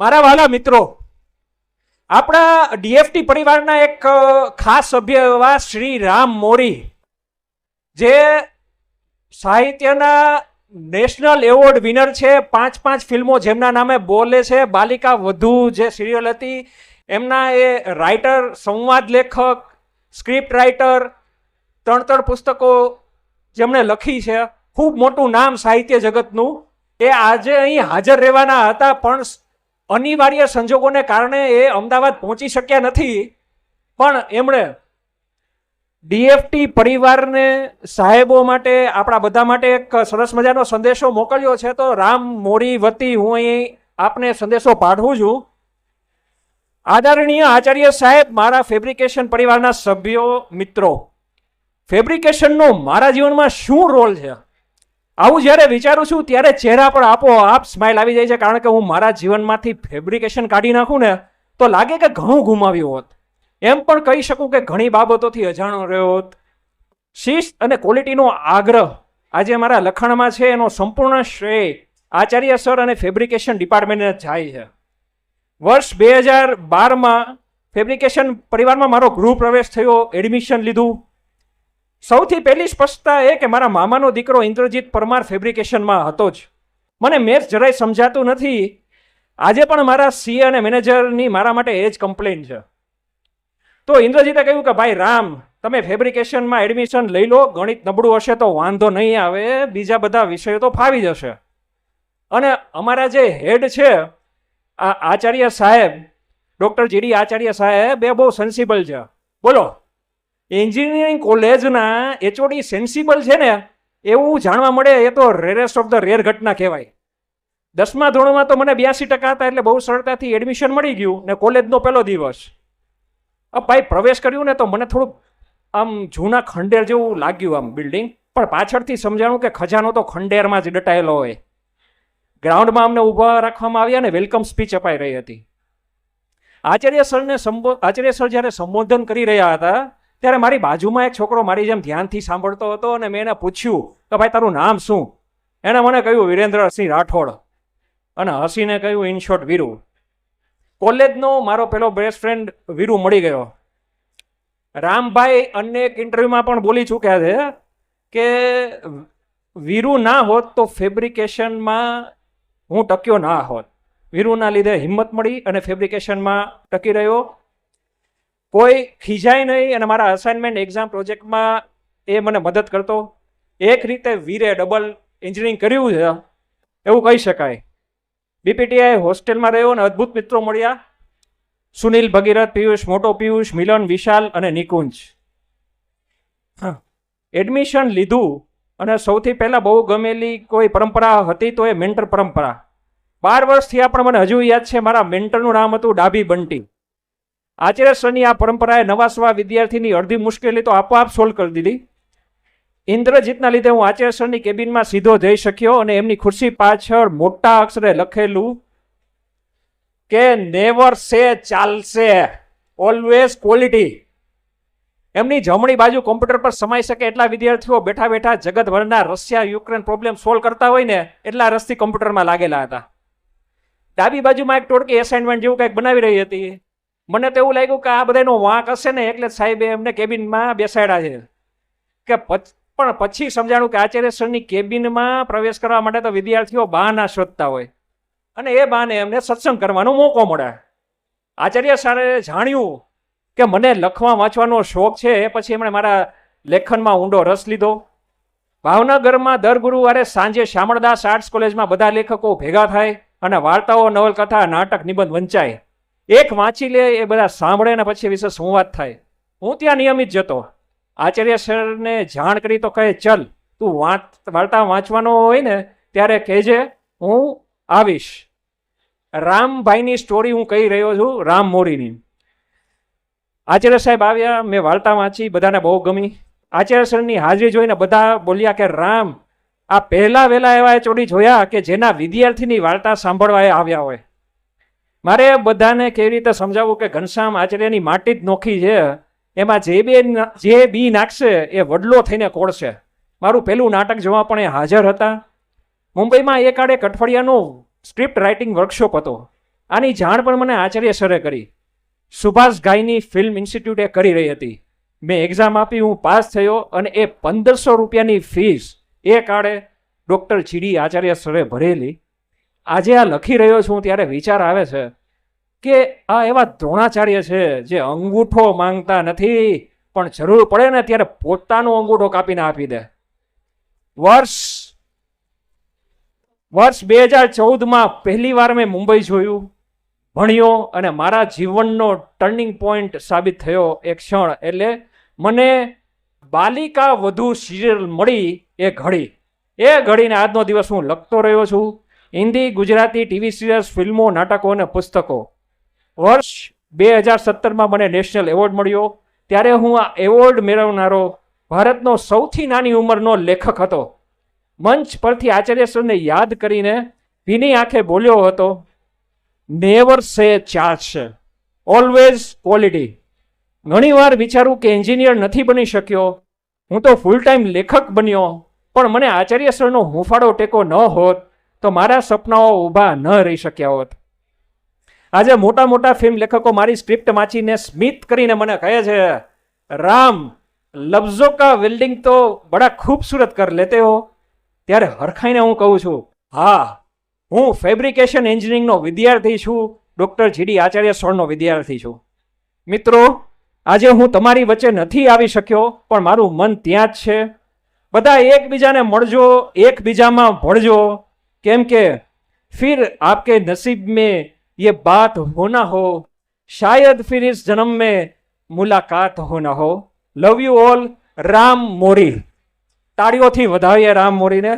મારા વાલા મિત્રો, આપણા ડીએફટી પરિવારના એક ખાસ સભ્ય એવા શ્રી રામ મોરી, જે સાહિત્યના નેશનલ એવોર્ડ વિનર છે. પાંચ પાંચ ફિલ્મો જેમના નામે બોલે છે. બાલિકા વધુ જે સિરિયલ હતી, એમના એ રાઇટર, સંવાદ લેખક, સ્ક્રિપ્ટ રાઇટર ત્રણ ત્રણ પુસ્તકો જેમણે લખી છે. ખૂબ મોટું નામ સાહિત્ય જગતનું. એ આજે અહીં હાજર રહેવાના હતા, પણ અનિવાર્ય સંજોગોને કારણે એ અમદાવાદ પહોંચી શક્યા નથી. પણ એમણે ડીએફટી પરિવારને, સાહેબો માટે, આપણા બધા માટે એક સરસ મજાનો સંદેશો મોકલ્યો છે. તો રામ મોરી વતી, હું અહીં આપને સંદેશો પાઠવું છું. આદરણીય આચાર્ય સાહેબ, મારા ફેબ્રિકેશન પરિવારના સભ્યો, મિત્રો. ફેબ્રિકેશનનો મારા જીવનમાં શું રોલ છે? આવું જ્યારે વિચારું છું, ત્યારે ચહેરા પર આપોઆપ સ્માઇલ આવી જાય છે. કારણ કે હું મારા જીવનમાંથી ફેબ્રિકેશન કાઢી નાખું ને, તો લાગે કે ઘણું ગુમાવ્યું હોત. એમ પણ કહી શકું કે ઘણી બાબતોથી અજાણો રહ્યો હોત. શિસ્ત અને ક્વોલિટીનો આગ્રહ આજે મારા લખાણમાં છે. એનો સંપૂર્ણ શ્રેય આચાર્ય સર અને ફેબ્રિકેશન ડિપાર્ટમેન્ટને જાય છે. વર્ષ બે હજાર બારમાં ફેબ્રિકેશન પરિવારમાં મારો ગૃહ પ્રવેશ થયો. એડમિશન લીધું. સૌથી પહેલી સ્પષ્ટતા એ કે મારા મામાનો દીકરો ઇન્દ્રજીત પરમાર ફેબ્રિકેશનમાં હતો જ. મને મેથ્સ જરાય સમજાતું નથી. આજે પણ મારા સીએ અને મેનેજરની મારા માટે એ જ કમ્પ્લેન છે. તો ઇન્દ્રજીતે કહ્યું કે ભાઈ રામ, તમે ફેબ્રિકેશનમાં એડમિશન લઈ લો, ગણિત નબળું હશે તો વાંધો નહીં આવે, બીજા બધા વિષયો તો ફાવી જશે. અને અમારા જે હેડ છે, આ આચાર્ય સાહેબ, ડૉક્ટર જીડી આચાર્ય સાહેબ, એ બહુ સેન્સિબલ છે. બોલો. એન્જિનિયરિંગ કોલેજના એચઓડી સેન્સિબલ છે ને, એવું જાણવા મળે એ તો રેરેસ્ટ ઓફ ધ રેર ઘટના કહેવાય. દસમા ધોરણમાં તો મને બ્યાસી ટકા હતા એટલે બહુ સરળતાથી એડમિશન મળી ગયું ને કોલેજનો પહેલો દિવસ. ભાઈ, પ્રવેશ કર્યું ને તો મને થોડુંક આમ જૂના ખંડેર જેવું લાગ્યું આમ બિલ્ડિંગ પણ પાછળથી સમજાણું કે ખજાનો તો ખંડેરમાં જ દટાયેલો હોય. ગ્રાઉન્ડમાં અમને ઊભા રાખવામાં આવ્યા ને વેલકમ સ્પીચ અપાઈ રહી હતી. આચાર્ય સરને સંબો, આચાર્ય સર જ્યારે સંબોધન કરી રહ્યા હતા ત્યારે મારી બાજુમાં એક છોકરો મારી જેમ ધ્યાનથી સાંભળતો હતો અને મેં એને પૂછ્યું કે ભાઈ, તારું નામ શું? એણે મને કહ્યું વિરેન્દ્રસિંહ રાઠોડ. અને હસીને કહ્યું, ઇન શોર્ટ, વીરુ. કોલેજનો મારો પેલો બેસ્ટ ફ્રેન્ડ વીરુ મળી ગયો. રામભાઈ અનેક ઇન્ટરવ્યુમાં પણ બોલી ચૂક્યા છે કે, વીરુ ના હોત તો ફેબ્રિકેશનમાં હું ટક્યો ના હોત. વીરુના લીધે હિંમત મળી અને ફેબ્રિકેશનમાં ટકી રહ્યો. કોઈ ખીજાય નહીં અને મારા અસાઇનમેન્ટ એક્ઝામ પ્રોજેક્ટમાં એ મને મદદ કરતો. એક રીતે વીરે ડબલ એન્જિનિયરિંગ કર્યું છે. એવું કહી શકાય. બીપીટીઆઈ હોસ્ટેલમાં રહ્યો અને અદ્ભુત મિત્રો મળ્યા. સુનિલ, ભગીરથ, પિયુષ, મોટો પિયુષ, મિલન, વિશાલ અને નિકુંજ. એડમિશન લીધું અને સૌથી પહેલાં બહુ ગમેલી કોઈ પરંપરા હતી તો એ મેન્ટર પરંપરા. બાર વર્ષથી આ પણ મને હજુ યાદ છે મારા મેન્ટરનું નામ હતું ડાબી બંટી. આચાર્ય સરની આ પરંપરાએ નવા સવા વિદ્યાર્થીની અડધી મુશ્કેલી તો આપોઆપ સોલ્વ કરી દીધી. ઇન્દ્રજીતના લીધે હું આચાર્ય સરની કેબિનમાં સીધો જઈ શક્યો અને એમની ખુરશી પાછળ મોટા અક્ષરે લખેલું કે નેવર સે ચાલશે. ઓલવેઝ ક્વોલિટી એમની જમણી બાજુ કોમ્પ્યુટર પર સમાઈ શકે એટલા વિદ્યાર્થીઓ બેઠા બેઠા જગતભરના રશિયા, યુક્રેન પ્રોબ્લેમ સોલ્વ કરતા હોય ને એટલા રસથી કોમ્પ્યુટરમાં લાગેલા હતા. ડાબી બાજુમાં એક ટોળકી એસાઇનમેન્ટ જેવું કંઈક બનાવી રહી હતી. મને તો એવું લાગ્યું કે આ બધાનો વાંક હશે ને, એટલે સાહેબે એમને કેબિનમાં બેસાડ્યા છે. કે પણ પછી સમજાણું કે આચાર્ય સરની કેબિનમાં પ્રવેશ કરવા માટે તો વિદ્યાર્થીઓ બહાના શોધતા હોય. અને એ બહાને એમને સત્સંગ કરવાનો મોકો મળે. આચાર્ય સારે જાણ્યું કે મને લખવા વાંચવાનો શોખ છે, એ પછી એમણે મારા લેખનમાં ઊંડો રસ લીધો. ભાવનગરમાં દર ગુરુવારે સાંજે શામળદાસ આર્ટ્સ કોલેજમાં બધા લેખકો ભેગા થાય અને વાર્તાઓ, નવલકથા, નાટક નિબંધ વંચાય. એક વાંચી લે, એ બધા સાંભળે ને પછી વિશે સંવાદ થાય? હું ત્યાં નિયમિત જતો. આચાર્ય સરને જાણ કરી તો કહે, ચલ, તું વાંચ, વાર્તા વાંચવાનો હોય ને, ત્યારે કહેજે, હું આવીશ. રામભાઈની સ્ટોરી હું કહી રહ્યો છું, રામ મોરીની. આચાર્ય સાહેબ આવ્યા, મેં વાર્તા વાંચી, બધાને બહુ ગમી. આચાર્ય સરની હાજરી જોઈને બધા બોલ્યા કે, રામ, આ પહેલા વહેલા એવા ચોડી જોયા કે જેના વિદ્યાર્થીની વાર્તા સાંભળવા એ આવ્યા હોય? મારે બધાને કેવી રીતે સમજાવવું કે ઘનશ્યામ આચાર્યની માટી જ નોખી છે? એમાં જે બે જે બી નાખશે એ વડલો થઈને કોળશે. મારું પહેલું નાટક જોવા પણ એ હાજર હતા. મુંબઈમાં એ કાળે અઠવાડિયાનું સ્ક્રિપ્ટ રાઇટિંગ વર્કશોપ હતો. આની જાણ પણ મને આચાર્ય સરે કરી. સુભાષ ગાયની ફિલ્મ ઇન્સ્ટિટ્યૂટે કરી રહી હતી. મેં એક્ઝામ આપી, હું પાસ થયો અને એ પંદરસો રૂપિયાની ફીસ એ કાળે ડૉક્ટર જીડી આચાર્ય સરે ભરેલી. આજે આ લખી રહ્યો છું ત્યારે વિચાર આવે છે કે આ એવા દ્રોણાચાર્ય છે જે અંગૂઠો માંગતા નથી, પણ જરૂર પડે ને ત્યારે પોતાનો અંગૂઠો કાપીને આપી દે. વર્ષ વર્ષ બે હજાર ચૌદમાં પહેલી વાર મેં મુંબઈ જોયું. ભણ્યો અને મારા જીવનનો ટર્નિંગ પોઈન્ટ સાબિત થયો એક ક્ષણ, એટલે મને બાલિકા વધુ સિરિયલ મળી એ ઘડી. એ ઘડીને આજનો દિવસ હું લખતો રહ્યો છું. હિન્દી, ગુજરાતી ટીવી સિરિયલ્સ ફિલ્મો, નાટકો અને પુસ્તકો. વર્ષ બે હજાર સત્તરમાં મને નેશનલ એવોર્ડ મળ્યો. ત્યારે હું આ એવોર્ડ મેળવનારો ભારતનો સૌથી નાની ઉંમરનો લેખક હતો. મંચ પરથી આચાર્ય યાદ કરીને ભીની આંખે બોલ્યો હતો નેવર સે ચાર્જ ઓલવેઝ ક્વોલિટી ઘણીવાર વિચારું કે એન્જિનિયર નથી બની શક્યો. હું તો ફૂલ ટાઈમ લેખક બન્યો. પણ મને આચાર્ય સરનો હુંફાળો ટેકો ન હોત. તો મારા સપનાઓ ઊભા ન રહી શક્યા હોત. આજે મોટા મોટા ફિલ્મ લેખકો મારી સ્ક્રિપ્ટ વાંચીને સ્મિત કરીને મને કહે છે, રામ, લફ્ઝો કા વેલ્ડિંગ તો બડા ખૂબસૂરત કર લેતે હો. ત્યારે હરખાઈને હું કહું છું, હા, હું ફેબ્રિકેશન એન્જિનિયરિંગનો વિદ્યાર્થી છું ડૉક્ટર જીડી આચાર્ય સોળનો વિદ્યાર્થી છું. મિત્રો, આજે હું તમારી વચ્ચે નથી આવી શક્યો, પણ મારું મન ત્યાં જ છે. બધા એકબીજાને મળજો, એકબીજામાં ભળજો. કેમ કે फिर आपके नसीब में ये बात हो ना हो शायद फिर इस जन्म में मुलाकात हो ना हो love you all Ram Mori તાળીઓથી વધાવીએ Ram મોરીને